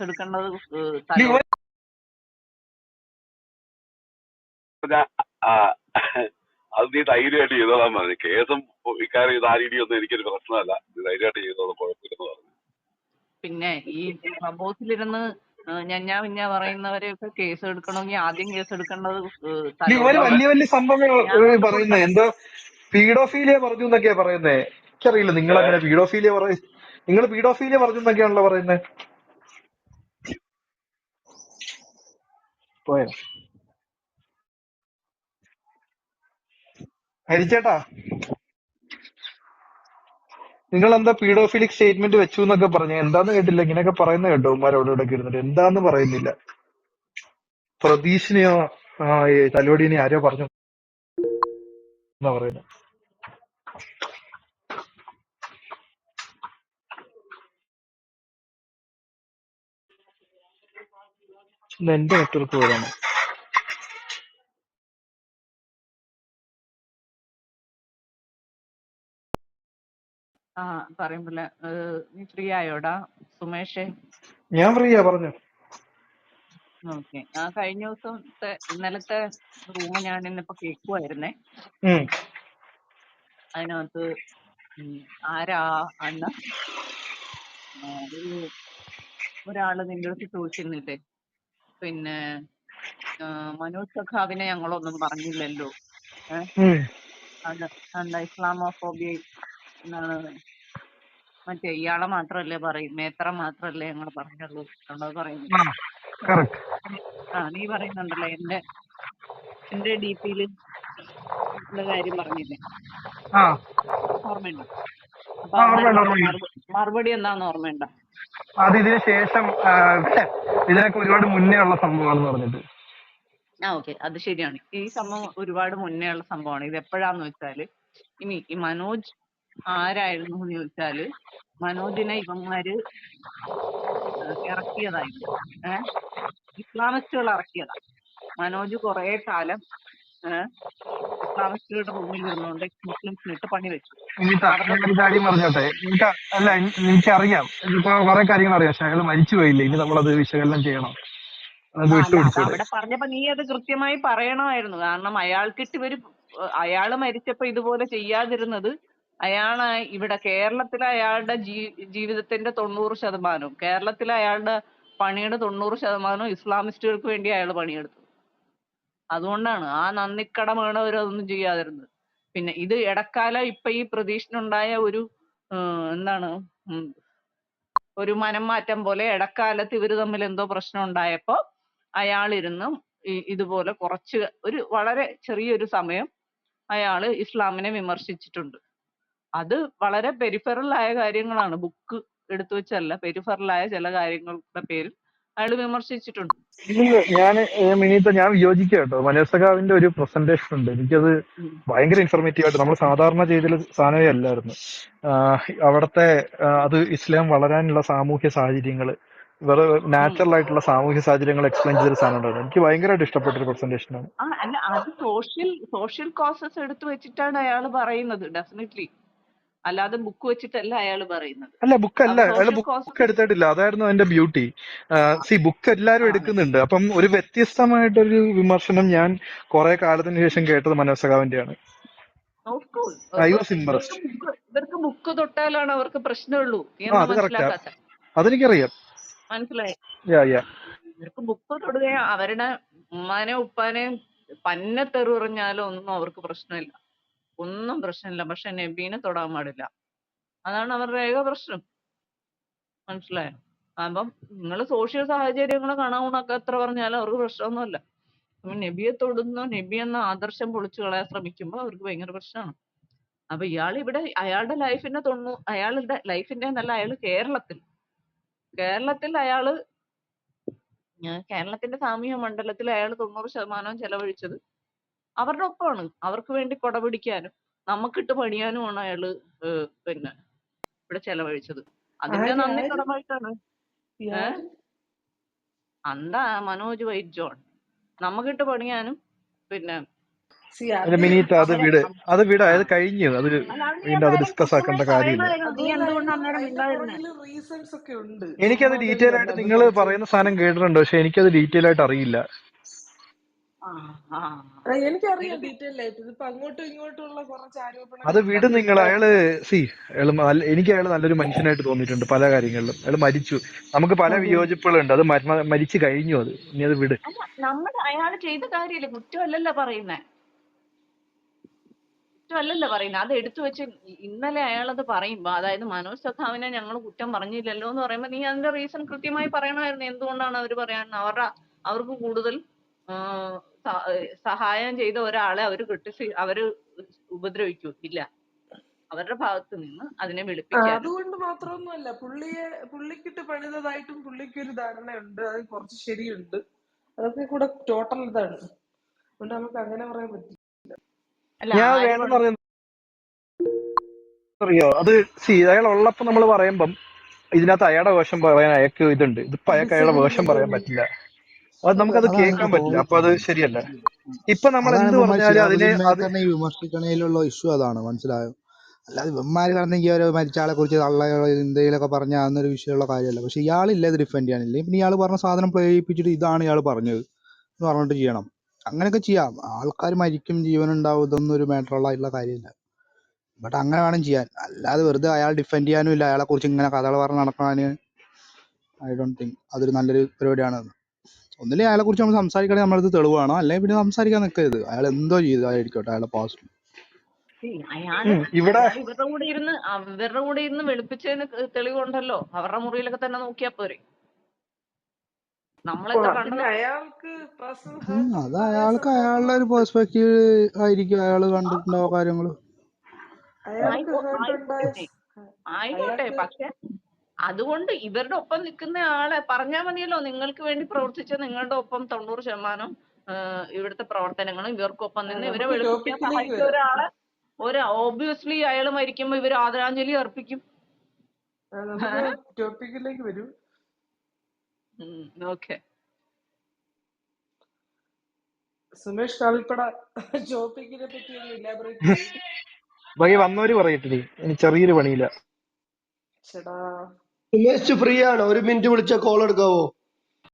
Case എടുക്കേണ്ടത് അത് നീ ധൈര്യമായിട്ട് ചെയ്തോളാൻ പറഞ്ഞു. കേസും ഇക്കാര്യം ഇത് ആ രീതിയൊന്നും എനിക്കൊരു പ്രശ്നമല്ല. നീ ധൈര്യമായിട്ട് ചെയ്തോളാം കുഴപ്പമില്ലെന്ന് പറഞ്ഞു. പിന്നെ ഈ സംഭവത്തിലിരുന്ന് ഞഞ്ഞാ പിഞ്ഞാ പറയുന്നവരെയൊക്കെ കേസ് എടുക്കണമെങ്കിൽ ആദ്യം കേസ് എടുക്കേണ്ടത് വലിയ വലിയ സംഭവങ്ങൾ പറയുന്നത് എന്തോ പീഡോഫീലിയ പറഞ്ഞു എന്നൊക്കെയാ പറയുന്നേ. എനിക്കറിയില്ല നിങ്ങൾ അങ്ങനെ പീഡോഫീലിയ പറയ നിങ്ങൾ പീഡോഫീലിയ പറഞ്ഞു എന്നൊക്കെയാണല്ലോ പറയുന്നത് പോയോ? ഹരിച്ചേട്ടാ നിങ്ങൾ എന്താ പീഡോഫിലിക് സ്റ്റേറ്റ്മെന്റ് വെച്ചു എന്നൊക്കെ പറഞ്ഞു? എന്താന്ന് കേട്ടില്ല. ഇങ്ങനെയൊക്കെ പറയുന്ന കേട്ടോ ഉമ്മാരോട് ഇവിടെ ഇരുന്നിട്ട്. എന്താന്ന് പറയുന്നില്ല. പ്രതീഷിനെയോ തലോടിനെയോ ആരോ പറഞ്ഞു എന്നാ പറയുന്നത് ഇത് എന്റെ നെറ്റ്വർക്ക് പോയതാണ്. ആ പറയുമ്പോലെ നീ ഫ്രീ ആയോടാ? സുമേഷേ? ഞാൻ ഫ്രീയാ പറഞ്ഞു. ഓക്കെ. ആ കഴിഞ്ഞ ദിവസത്തെ ഇന്നലത്തെ റൂം ഞാൻ ഇന്നിപ്പോ കേൾക്കുമായിരുന്നേ ഉം. അതിനകത്ത് ഉം, ആരാ അണ്ണ ആ, ഒരു ഒരാൾ നിന്റെ അടുത്ത് ചോദിച്ചിരുന്നില്ലേ? പിന്നെ മനോജ് സഖാവിനെ ഞങ്ങളൊന്നും പറഞ്ഞില്ലല്ലോ. ഏഹ് അത് എന്താ ഇസ്ലാമോഫോബിയ എന്നാണ്. മറ്റേ ഇയാളെ മാത്രല്ലേ പറയും മേത്ര മാത്രല്ലേ ഞങ്ങൾ പറഞ്ഞുള്ളൂ. എന്നുള്ളത് പറയുന്നു ആ നീ പറയുന്നുണ്ടല്ലോ എന്റെ എന്റെ ഡി പിയിൽ കാര്യം പറഞ്ഞില്ലേ? ഓർമ്മയുണ്ടോ? അപ്പൊ മറുപടി എന്താന്ന് ഓർമ്മയുണ്ടോ? അത് ഇതിന് ശേഷം ഇതിനൊക്കെ ഒരുപാട് മുന്നേ ഉള്ള സംഭവമാണെന്ന് പറഞ്ഞിട്ട്. ആ ഓക്കെ. അത് ശരിയാണ്. ഈ സംഭവം ഒരുപാട് മുന്നേ ഉള്ള സംഭവമാണ്. ഇത് എപ്പോഴാന്ന് വെച്ചാൽ ഇനി ഈ മനോജ് ആരായിരുന്നു എന്ന് ചോദിച്ചാൽ മനോജിനെ ഇവന്മാര് ഇറക്കിയതായിരുന്നു. ഏഹ് ഇസ്ലാമിസ്റ്റുകൾ ഇറക്കിയതാ. മനോജ് കുറെ കാലം ഏഹ് ഇസ്ലാമിസ്റ്റുകളുടെ റൂമിൽ ഇരുന്നുകൊണ്ട് മുസ്ലിംസിനിട്ട് പണി വെച്ചു. എനിക്ക് അറിയാം ഞാൻ ഒരു കാര്യം പറഞ്ഞോട്ടെ? എനിക്ക് അല്ല എനിക്കറിയാം. ഇപ്പൊ കുറെ കാര്യങ്ങൾ അറിയാം. പക്ഷെ അയാൾ മരിച്ചു പോയില്ലേ? ഇനി നമ്മളത് വിശകലനം ചെയ്യണം. അല്ല അവിടെ പറഞ്ഞപ്പോ നീ അത് കൃത്യമായി പറയണമായിരുന്നു. കാരണം അയാൾക്കിട്ട് ഇവർ അയാൾ മരിച്ചപ്പോ ഇതുപോലെ ചെയ്യാതിരുന്നത് അയാൾ ഇവിടെ കേരളത്തിലെ അയാളുടെ ജീവിതത്തിന്റെ തൊണ്ണൂറ് ശതമാനവും കേരളത്തിലെ അയാളുടെ പണിയുടെ തൊണ്ണൂറ് ശതമാനവും ഇസ്ലാമിസ്റ്റുകൾക്ക് വേണ്ടി അയാൾ പണിയെടുത്തു. അതുകൊണ്ടാണ് ആ നന്ദിക്കടമാണ് അവർ അതൊന്നും ചെയ്യാതിരുന്നത്. പിന്നെ ഇത് ഇടക്കാലം ഇപ്പൊ ഈ പ്രതീക്ഷനുണ്ടായ ഒരു എന്താണ് ഒരു മനം മാറ്റം പോലെ ഇടക്കാലത്ത് ഇവർ തമ്മിൽ എന്തോ പ്രശ്നം ഉണ്ടായപ്പോ അയാളിരുന്ന് ഇതുപോലെ കുറച്ച് ഒരു വളരെ ചെറിയൊരു സമയം അയാൾ ഇസ്ലാമിനെ വിമർശിച്ചിട്ടുണ്ട്. അത് വളരെ പെരിഫറൽ ആയ കാര്യങ്ങളാണ്. ബുക്ക് എടുത്തു വെച്ചല്ല പെരിഫറൽ ആയ ചില കാര്യങ്ങളുടെ പേരിൽ അയാൾ വിമർശിച്ചിട്ടുണ്ട്. ഞാൻ മിനിത്ത ഞാൻ വിയോജിക്കുക കേട്ടോ മനോജ് സഖാവിന്റെ ഒരു പ്രസന്റേഷൻ ഉണ്ട്. എനിക്കത്. ഭയങ്കര ഇൻഫർമേറ്റീവ് ആയിട്ട് നമ്മൾ സാധാരണ ചെയ്തിട്ട് സാധനമേ അല്ലായിരുന്നു. അവിടത്തെ അവിടുത്തെ അത് ഇസ്ലാം വളരാനുള്ള സാമൂഹ്യ സാഹചര്യങ്ങൾ വേറെ നാച്ചുറൽ ആയിട്ടുള്ള സാമൂഹ്യ സാഹചര്യങ്ങൾ എക്സ്പ്ലെയിൻ ചെയ്ത സാധനം ഉണ്ടായിരുന്നു. എനിക്ക് ഭയങ്കരമായിട്ട് ഇഷ്ടപ്പെട്ട ഒരു പ്രസന്റേഷൻ ആണ് അല്ല അത് സോഷ്യൽ സോഷ്യൽ കോസസ് എടുത്തു വെച്ചിട്ടാണ് അയാൾ പറയുന്നത് ഡെഫിനറ്റ്ലി അല്ലാതെ ബുക്ക് വെച്ചിട്ടല്ല അയാൾ പറയുന്നത്. അല്ല ബുക്ക് അല്ല. അയാൾ ബുക്ക് എടുത്തിട്ടില്ല. അതായിരുന്നു അതിന്റെ ബ്യൂട്ടി സി ബുക്ക് എല്ലാരും എടുക്കുന്നുണ്ട്. അപ്പം ഒരു വ്യത്യസ്തമായിട്ടൊരു വിമർശനം ഞാൻ കുറെ കാലത്തിന് ശേഷം കേട്ടത് മനോജ് ആണ് ഇവർക്ക് ബുക്ക് തൊട്ടാലാണ് അവർക്ക് പ്രശ്നമുള്ളൂ. അതെനിക്കറിയാം. മനസ്സിലായി. ഇവർക്ക് ബുക്ക് തൊടുകയും അവരുടെ ഉമ്മാനെ ഉപ്പാനെ പന്നെ തെറി പറഞ്ഞാലും ഒന്നും അവർക്ക് പ്രശ്നമില്ല. ഒന്നും പ്രശ്നമില്ല. പക്ഷെ നബീനെ തൊടാൻ പാടില്ല. അതാണ് അവരുടെ ഏക പ്രശ്നം. മനസ്സിലായോ? അപ്പം നിങ്ങൾ സോഷ്യൽ സാഹചര്യങ്ങൾ കാണാവുന്നൊക്കെ എത്ര പറഞ്ഞാലും അവർക്ക് പ്രശ്നമൊന്നുമില്ല. അപ്പൊ നബിയെ തൊടുന്നോ നബി എന്ന ആദർശം പൊളിച്ചു കളയാൻ ശ്രമിക്കുമ്പോൾ അവർക്ക് ഭയങ്കര പ്രശ്നമാണ്. അപ്പൊ ഇയാൾ ഇവിടെ അയാളുടെ ലൈഫിന്റെ തൊണ്ണൂ അയാളുടെ ലൈഫിന്റെ എന്നല്ല അയാൾ കേരളത്തിൽ. കേരളത്തിൽ അയാൾ കേരളത്തിന്റെ സാമൂഹ്യ മണ്ഡലത്തിൽ അയാൾ തൊണ്ണൂറ് ശതമാനവും ചെലവഴിച്ചത് അവരുടെ ഒപ്പമാണ് അവർക്ക് വേണ്ടി കൊടപിടിക്കാനും നമുക്കിട്ട് പണിയാനുമാണ് അയാൾ പിന്നെ ഇവിടെ ചെലവഴിച്ചത്. അതിന്റെ നന്ദി കടമായിട്ടാണ് ഏഹ്? അന്താ മനോജ് വൈറ്റ് ജോൺ. നമുക്കിട്ട് പണിയാനും പിന്നെ മിനിറ്റ് അത് വിട്. അത് വിട്. അത് കഴിഞ്ഞു വീണ്ടും ഡിസ്കസ് ആക്കേണ്ട കാര്യമില്ല. എനിക്കത് ഡീറ്റെയിൽ ആയിട്ട് നിങ്ങൾ പറയുന്ന സാധനം കേട്ടിട്ടുണ്ട്? പക്ഷെ എനിക്കത് ഡീറ്റെയിൽ ആയിട്ട് അറിയില്ല. ആ ആ ആ, എനിക്കറിയാം നിനക്ക് ഡീറ്റെയിൽ ആയിട്ട് ഇതിപ്പോ അങ്ങോട്ടും ഇങ്ങോട്ടും കുറച്ച് ആരോപണങ്ങൾ അത് വിട് നിങ്ങൾ അയാൾ സി അയാൾ നല്ല- എനിക്ക് അയാൾ നല്ലൊരു മനുഷ്യനായിട്ട് തോന്നിയിട്ടുണ്ട് പല കാര്യങ്ങളിലും. അയാൾ മരിച്ചു. നമുക്ക് പല വിയോജിപ്പുകളുണ്ട്. അത് മരിച്ചു കഴിഞ്ഞു അത്. ഇനി അത് വിട്. അല്ല നമ്മൾ അയാൾ ചെയ്ത കാര്യമില്ല കുറ്റമല്ലല്ലോ പറയുന്നേ. കുറ്റമല്ലല്ലോ പറയുന്നത് അത് എടുത്തു വെച്ച് ഇ- ഇന്നലെ അയാളത് പറയുമ്പോ അതായത് മനോജ് സഖാവിനെ ഞങ്ങൾ കുറ്റം പറഞ്ഞില്ലല്ലോ എന്ന് പറയുമ്പോ നീ അതിന്റെ റീസൺ കൃത്യമായി പറയണമായിരുന്നു. എന്തുകൊണ്ടാണ് അവർ പറയാൻ? അവരുടെ അവർക്ക് കൂടുതൽ സഹായം ചെയ്ത ഒരാളെ അവർ ക്രിട്ടിസൈ അവർ ഉപദ്രവിക്കൂ ഇല്ല. അവരുടെ ഭാഗത്ത് നിന്ന് അതിനെ ആ, വെളുപ്പിക്കാനും. അതുകൊണ്ട് മാത്രമൊന്നുമല്ല പുള്ളിയെ പുള്ളിക്കിട്ട് പണിതതായിട്ടും പുള്ളിക്ക് ഒരു ധാരണയുണ്ട് അത് കുറച്ച് ശരിയുണ്ട്. അതൊക്കെ കൂടെ ടോട്ടൽ ഇതാണ്. അതുകൊണ്ട് നമുക്ക് അങ്ങനെ പറയാൻ പറ്റില്ല. അല്ല ഞാൻ പറയുന്നത് അറിയോ? അത് സി അയാൾ ഉള്ളപ്പോ നമ്മൾ പറയുമ്പം ഇതിനകത്ത് അയാളുടെ വേഷം പറയാൻ അയാൾക്ക് ഇതുണ്ട്. ഇതിപ്പോ അയാൾക്ക് അയാളുടെ വേഷം പറയാൻ പറ്റില്ല. അത് നമുക്കത് കേൾക്കാൻ പറ്റില്ല. അപ്പൊ അത് ശരിയല്ല. ഇപ്പൊ നമ്മൾ എന്ത് പറഞ്ഞാലും അതിനെ വിമർശിക്കണേലുള്ള ഇഷ്യൂ അതാണ്. മനസ്സിലായോ? അല്ലാതെ ഇവന്മാർ പറഞ്ഞെങ്കിൽ ഓരോ മരിച്ച ആളെ കുറിച്ച് തള്ള എന്തെങ്കിലുമൊക്കെ പറഞ്ഞ അതൊന്നൊരു വിഷയമുള്ള കാര്യമല്ല. പക്ഷെ ഇയാളില്ല ഇത് ഡിഫെൻഡ് ചെയ്യാനില്ല. പിന്നെ ഇയാൾ പറഞ്ഞ സാധനം പ്രേരിപ്പിച്ചിട്ട് ഇതാണ് ഇയാൾ പറഞ്ഞത് എന്ന് പറഞ്ഞിട്ട് ചെയ്യണം. അങ്ങനെയൊക്കെ ചെയ്യാം. ആൾക്കാർ മരിക്കും ജീവനുണ്ടാവും ഇതൊന്നും ഒരു മാറ്ററുള്ള കാര്യമില്ല. ബട്ട് അങ്ങനെ വേണം ചെയ്യാൻ. അല്ലാതെ വെറുതെ അയാൾ ഡിഫെൻഡ് ചെയ്യാനും ഇല്ല. അയാളെ കുറിച്ച് ഇങ്ങനെ കഥകൾ പറഞ്ഞ് നടക്കാൻ ഐ ഡോണ്ട് തിങ്ക് അതൊരു നല്ലൊരു പരിപാടിയാണ്. ഒന്നില്ലെങ്കിൽ അയാളെ കുറിച്ച് നമ്മൾ സംസാരിക്കണേ നമ്മളത് തെളിവാണോ അല്ലെങ്കിൽ പിന്നെ സംസാരിക്കാൻ നിൽക്കരുത് അയാൾ എന്തോ ചെയ്തായിരിക്കട്ടെ അയാളെ പാസ്റ്റ് ഇവിടെ ഇവരുടെ കൂടെ ഇരുന്ന് അവരുടെ കൂടെ ഇരുന്ന് വെളുപ്പിച്ചതിന് തെളിവുണ്ടല്ലോ. അവരുടെ മുറിയിലൊക്കെ തന്നെ നോക്കിയാ പോരെ. അത് അയാൾക്ക് അയാളുടെ ഒരു പേഴ്സ്പെക്റ്റീവ് ആയിരിക്കും അയാൾ കണ്ടിട്ടുണ്ടാവും കാര്യങ്ങൾ. ആയിക്കോട്ടെ. പക്ഷെ അതുകൊണ്ട് ഇവരുടെ ഒപ്പം നിൽക്കുന്ന ആളെ പറഞ്ഞാൽ മതിയല്ലോ. നിങ്ങൾക്ക് വേണ്ടി പ്രവർത്തിച്ച നിങ്ങളുടെ ഒപ്പം തൊണ്ണൂറ് ശതമാനം ഇവിടുത്തെ പ്രവർത്തനങ്ങളും ഇവർക്കൊപ്പം നിന്ന് ഇവരെ വെളുപ്പിക്കാൻ സഹായിച്ച ഒരാളെ ഒരു ഓബിയസ്ലി അയാൾ മരിക്കുമ്പോ ഇവർ ആദരാഞ്ജലി അർപ്പിക്കും. ടോപ്പിക്കിലേക്ക് വരൂ. ഓക്കെ. സുമേഷ് കാവിപ്പട ടോപ്പിക്കിനെ പറ്റി ഇലാബറേറ്റ് വന്നവര് പറയട്ടില്ലേ ഇനി ചെറിയൊരു പണിയില്ല. ചേടാ ഉമേഷ് ഫ്രീ ആണ്. ഒരു മിനിറ്റ് വിളിച്ചാൽ കോൾ എടുക്കാവോ?